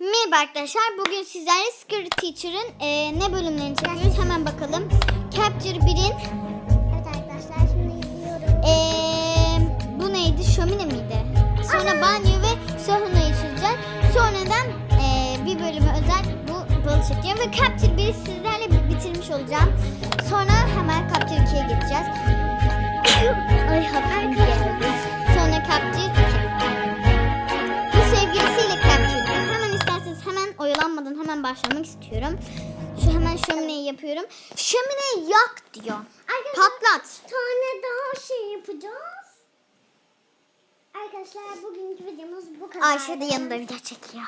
Merhaba arkadaşlar. Bugün sizlerle Secret Teacher'ın e, ne bölümlerini çekiyoruz? Hemen bakalım. Capture 1'in Evet arkadaşlar şimdi izliyorum. e, bu neydi? Şömine miydi? Sonra banyo ve saunayı çözeceğiz. Sonradan e, bir bölüme özel bu balı çekeceğim. Ve Capture 1'i sizlerle bi- bitirmiş olacağım. Sonra hemen Capture 2'ye geçeceğiz. Ay hafifim geldi. Başlamak istiyorum. Şu hemen şömineyi yapıyorum. Şömineyi yak diyor. Arkadaşlar Patlat. bir tane daha şey yapacağız. Arkadaşlar bugünkü videomuz bu kadar. Ayşe de yanında video çekiyor.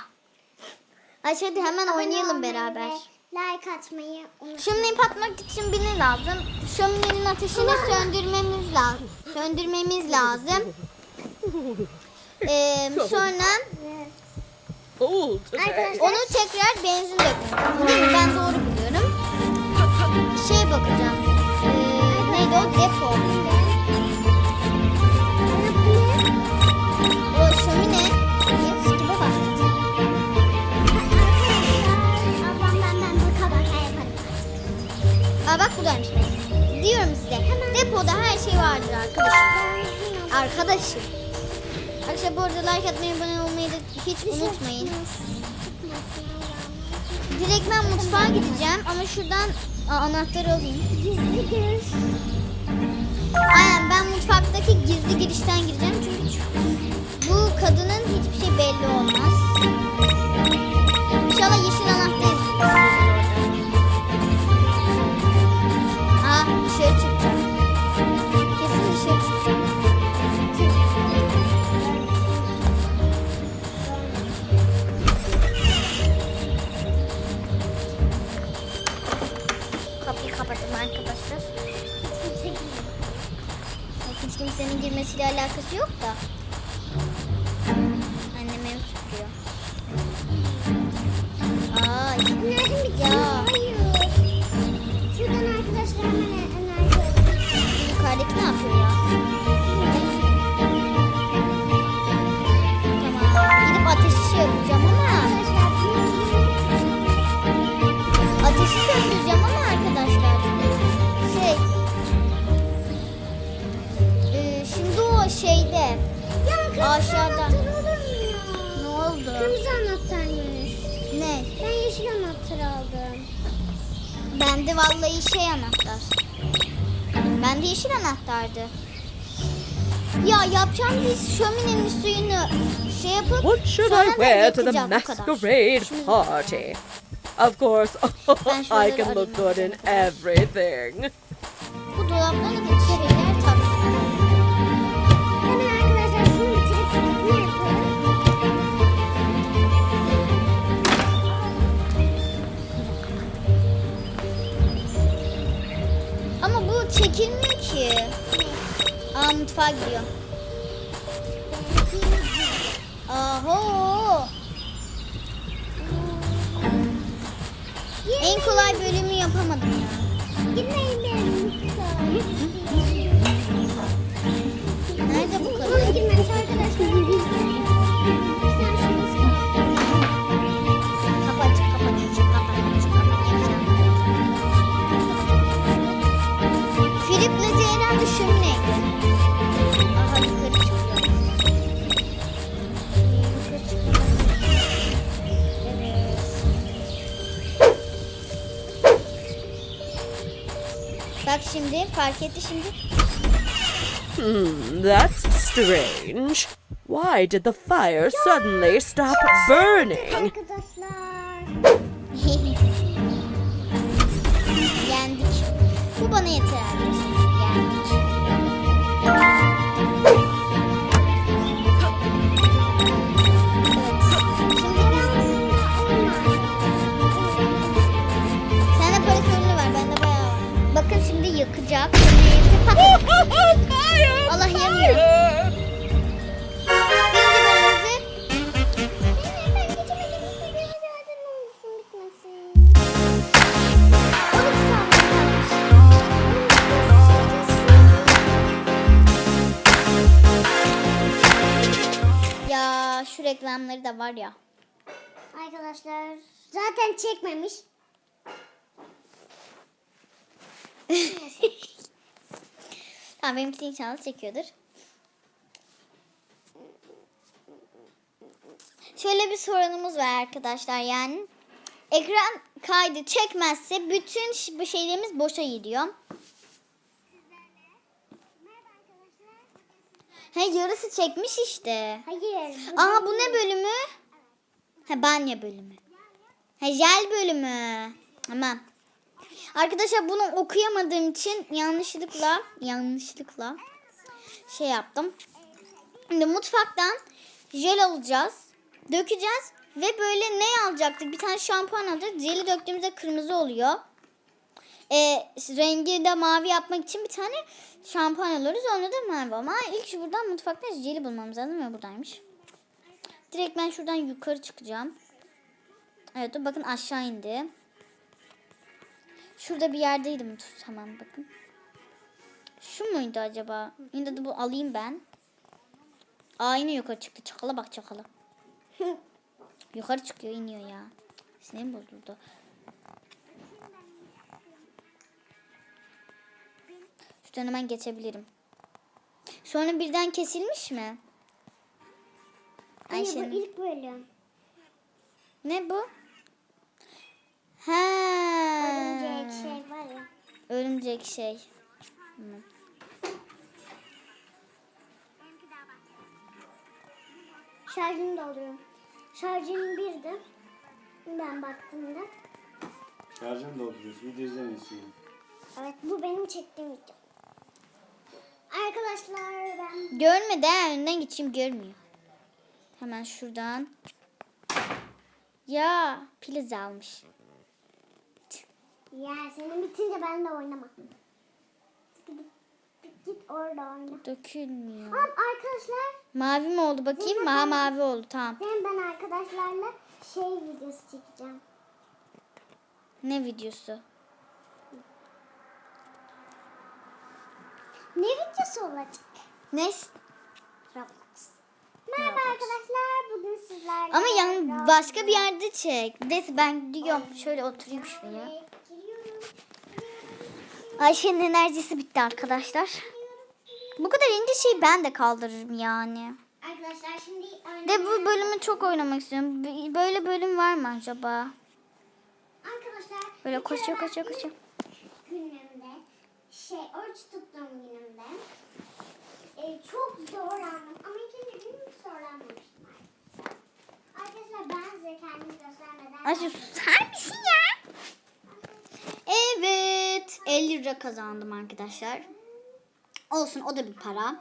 Ayşe de hemen oynayalım beraber. Like atmayı unutmayın. Şömineyi patlatmak için bir ne lazım? Şöminenin ateşini söndürmemiz lazım. Söndürmemiz lazım. Ee, sonra cold today. Onu tekrar benzin lazım. Değil mi? Ben doğru biliyorum. Şey bakacağım. Ee, neydi o? Depo. O şömine. Şey yaparım. Aa bak buradaymış benzin. Diyorum size. Depoda her şey vardır arkadaşım. Arkadaşım. Arkadaşlar bu arada like atmayı, abone hiç unutmayın. Direkt ben mutfağa gideceğim ama şuradan Aa, anahtarı alayım. Gizli görüş. Aynen ben mutfaktaki gizli girişten gireceğim çünkü şu- kimsenin girmesiyle alakası yok da. Annem ev tutuyor. Aa, Nereden Bende vallahi şey anahtar. Bende yeşil anahtardı. Ya yapacağımız şöminenin suyunu şey yapıp What should I wear to the masquerade party? Of course, I can look good in everything. Bu dolaplara bu çekilmiyor ki. Aa mutfağa gidiyor. Aho. En kolay bölümü fark etti şimdi. Hmm, that's strange. Why did the fire suddenly stop burning? Arkadaşlar. Yendik. Bu bana yeter olsun bitmesin. Balık sağlamış. Ya şu reklamları da var ya. Arkadaşlar zaten çekmemiş. Tamam benimkisi inşallah çekiyordur. Şöyle bir sorunumuz var arkadaşlar yani. Ekran kaydı çekmezse bütün bu şeylerimiz boşa gidiyor. He yarısı çekmiş işte. Hayır. Aa bu ne bölümü? Ha banyo bölümü. Ha jel bölümü. Tamam. Arkadaşlar bunu okuyamadığım için yanlışlıkla yanlışlıkla şey yaptım. Şimdi mutfaktan jel alacağız. Dökeceğiz ve böyle ne alacaktık? Bir tane şampuan alacağız. Jeli döktüğümüzde kırmızı oluyor. E, rengi de mavi yapmak için bir tane şampuan alıyoruz. Onda da mavi ama ilk buradan mutfaktan jeli bulmamız lazım ve buradaymış. Direkt ben şuradan yukarı çıkacağım. Evet bakın aşağı indi. Şurada bir yerdeydim. Dur, Tamam bakın. Şu muydu acaba? Yine de bu alayım ben. Aa yine yukarı çıktı. Çakala bak çakala. yukarı çıkıyor iniyor ya. Sinirim bozuldu. Şuradan hemen geçebilirim. Sonra birden kesilmiş mi? Hayır bu ilk bölüm. Ne bu? Ha. Örümcek şey. Hı. Şarjını dolduruyorum. Şarjım birdi. Ben baktığımda. Şarjını dolduruyorsun. Video izlemiyorsun. Evet bu benim çektiğim video. Arkadaşlar ben Görmedi ha önden geçeyim görmüyor. Hemen şuradan. Ya piliz almış. Ya senin bitince ben de oynamam. Git, git orada oyna. Dökülmüyor. Tamam arkadaşlar Mavi mi oldu bakayım? Maha mavi oldu tamam. ben ben arkadaşlarla şey videosu çekeceğim. Ne videosu? Ne videosu olacak? Ne? Roblox. Merhaba Roblox. arkadaşlar bugün sizlerle Ama yan başka bir yerde çek. Neyse ben gidiyorum. Şöyle oturayım şuraya. Ayşe'nin enerjisi bitti arkadaşlar. Bu kadar ince şeyi ben de kaldırırım yani. Arkadaşlar şimdi De bu bölümü çok oynamak istiyorum. Böyle bölüm var mı acaba? Arkadaşlar Böyle koşuyor koşuyor koşuyor. Günümde şey oruç tuttuğum günümde e, çok zorlandım ama ikinci gün hiç zorlanmamıştım. Arkadaşlar ben size kendimi göstermeden Ayşe susar mısın ya? Evet. 50 lira kazandım arkadaşlar. Olsun o da bir para.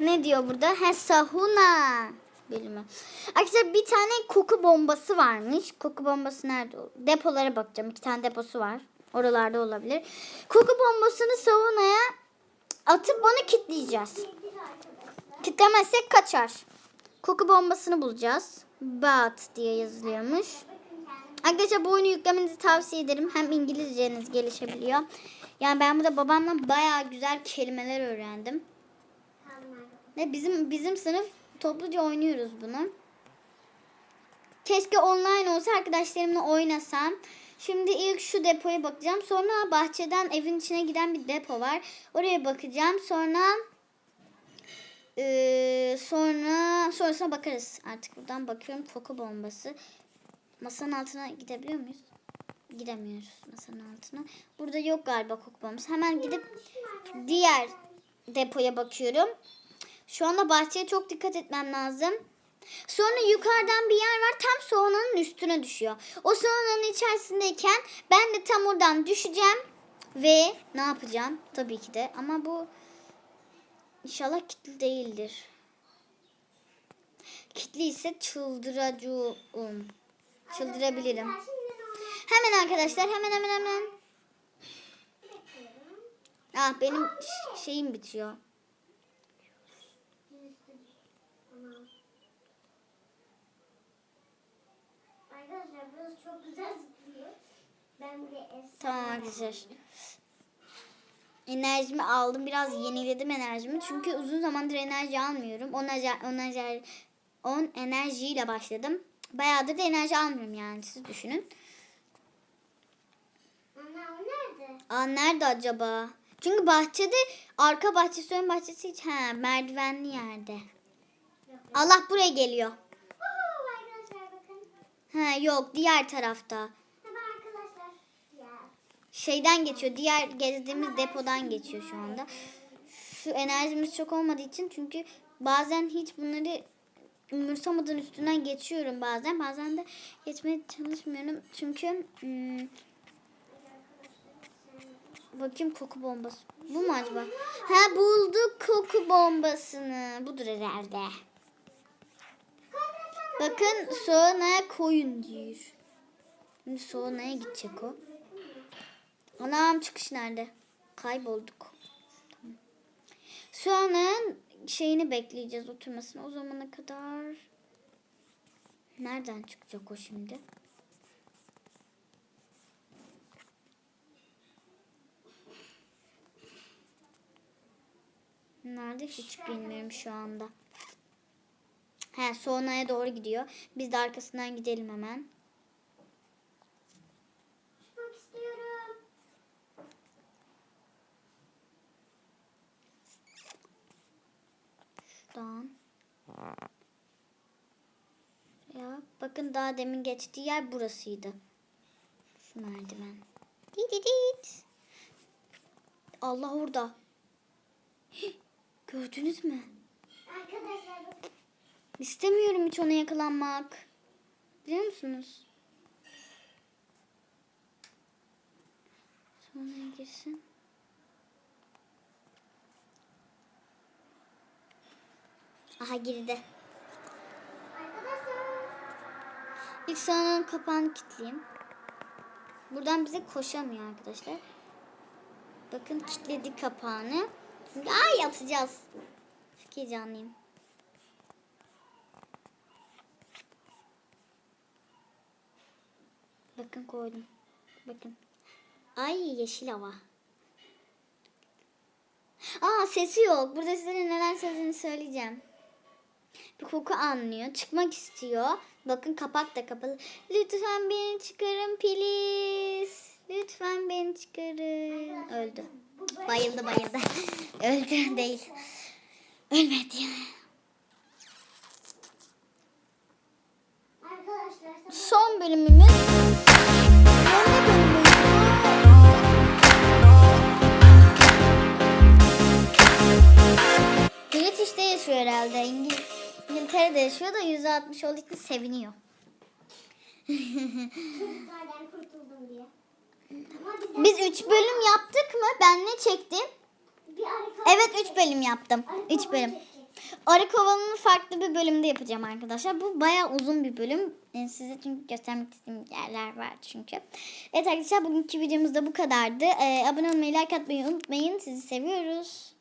Ne diyor burada? He sahuna bölümü. Arkadaşlar bir tane koku bombası varmış. Koku bombası nerede? Depolara bakacağım. İki tane deposu var. Oralarda olabilir. Koku bombasını saunaya atıp onu kilitleyeceğiz. Kitlemezsek kaçar. Koku bombasını bulacağız. Bat diye yazılıyormuş. Arkadaşlar bu oyunu yüklemenizi tavsiye ederim. Hem İngilizceniz gelişebiliyor. Yani ben burada babamla bayağı güzel kelimeler öğrendim. Ve bizim bizim sınıf topluca oynuyoruz bunu. Keşke online olsa arkadaşlarımla oynasam. Şimdi ilk şu depoya bakacağım. Sonra bahçeden evin içine giden bir depo var. Oraya bakacağım. Sonra eee, sonra sonrasına bakarız. Artık buradan bakıyorum koku bombası. Masanın altına gidebiliyor muyuz? Gidemiyoruz masanın altına. Burada yok galiba koku bombası. Hemen gidip diğer depoya bakıyorum. Şu anda bahçeye çok dikkat etmem lazım. Sonra yukarıdan bir yer var tam soğanın üstüne düşüyor. O soğanın içerisindeyken ben de tam oradan düşeceğim ve ne yapacağım? Tabii ki de ama bu inşallah kilitli değildir. Kilitli ise çıldıracağım. Çıldırabilirim. Hemen arkadaşlar hemen hemen hemen. Ah benim şeyim bitiyor. Arkadaşlar burası çok güzel Tamam arkadaşlar. Enerjimi aldım. Biraz yeniledim enerjimi. Çünkü uzun zamandır enerji almıyorum. 10 enerji, 10 enerji, 10 enerjiyle başladım. Bayağıdır da enerji almıyorum yani siz düşünün. Anne o nerede? Aa nerede acaba? Çünkü bahçede arka bahçesi ön bahçesi hiç ha merdivenli yerde. Allah buraya geliyor. Ha yok diğer tarafta. Şeyden geçiyor. Diğer gezdiğimiz depodan geçiyor şu anda. Şu enerjimiz çok olmadığı için çünkü bazen hiç bunları umursamadan üstünden geçiyorum bazen. Bazen de geçmeye çalışmıyorum. Çünkü hmm, bakayım koku bombası. Bu mu acaba? Ha bulduk koku bombasını. Budur herhalde. Bakın soğanaya koyun diyor. Şimdi soğanaya gidecek o. Anam çıkış nerede? Kaybolduk. Soğanın şeyini bekleyeceğiz oturmasını. O zamana kadar nereden çıkacak o şimdi? Nerede hiç bilmiyorum şu anda. He Soğanaya doğru gidiyor. Biz de arkasından gidelim hemen. Çıkmak istiyorum. Şuradan. Ya bakın daha demin geçtiği yer burasıydı. Şu merdiven. Dididit. Allah orada. Hih, Gördünüz mü? Arkadaşlar. İstemiyorum hiç ona yakalanmak. Biliyor musunuz? Sonra girsin. Aha girdi. İlk sonra kapağını kilitleyeyim. Buradan bize koşamıyor arkadaşlar. Bakın kilitledi kapağını. Ay atacağız. Çok heyecanlıyım. Bakın koydum. Bakın. Ay yeşil hava. Aa sesi yok. Burada size neler söylediğini söyleyeceğim. Koku anlıyor. Çıkmak istiyor. Bakın kapak da kapalı. Lütfen beni çıkarın please. Lütfen beni çıkarın. Öldü. Bayıldı bayıldı. Öldü değil. Ölmedi. Son bölümümüz. Bölümüydü? British'te yaşıyor herhalde. İngil İngiltere'de yaşıyor da %60 olduğu için seviniyor. Çocuklardan kurtuldum diye. Ama bir de Biz 3 bölüm yaptık mı? Ben ne çektim? bir. Evet 3 bölüm yaptım. 3 bölüm. Arı kovanını farklı bir bölümde yapacağım arkadaşlar. Bu bayağı uzun bir bölüm. Ee, Size çünkü göstermek istediğim yerler var çünkü. Evet arkadaşlar bugünkü videomuz da bu kadardı. Ee, abone olmayı, like atmayı unutmayın. Sizi seviyoruz.